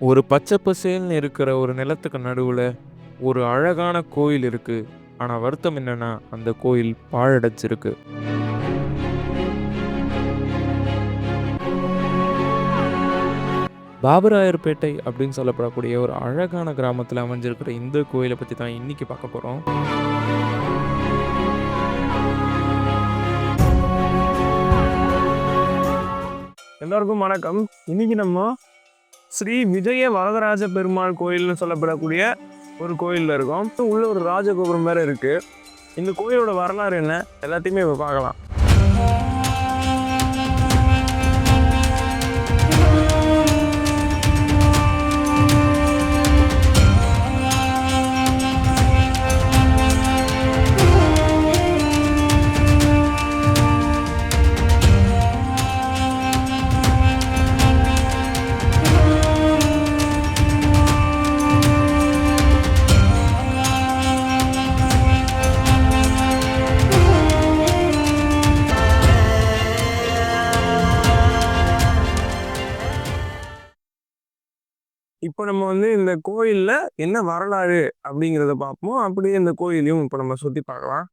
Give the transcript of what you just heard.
ஒரு பச்சை பசேல்னு இருக்கிற ஒரு நிலத்துக்கு நடுவில் ஒரு அழகான கோயில் இருக்குது ஆனால் வருத்தம் என்னென்னா அந்த கோயில் பாழடைச்சிருக்கு பாபராயர்பேட்டை அப்படின்னு சொல்லப்படக்கூடிய ஒரு அழகான கிராமத்தில் அமைஞ்சிருக்கிற இந்த கோயிலை பற்றி தான் இன்னைக்கு பார்க்க போகிறோம் எல்லோருக்கும் வணக்கம். இன்னைக்கு நம்ம ஸ்ரீ விஜய வரதராஜ பெருமாள் கோயில்னு சொல்லப்படக்கூடிய ஒரு கோயிலில் இருக்கோம். உள்ள ஒரு ராஜகோபுரம் மாதிரி இருக்குது இந்த கோயிலோட வரலாறு என்ன? எல்லாத்தையுமே இப்போ பார்க்கலாம். இப்போ நம்ம வந்து இந்த கோயிலில் என்ன வரலாறு அப்படிங்கிறத பார்ப்போம். அப்படியே இந்த கோயிலையும் இப்போ நம்ம சுற்றி பார்க்கலாம்.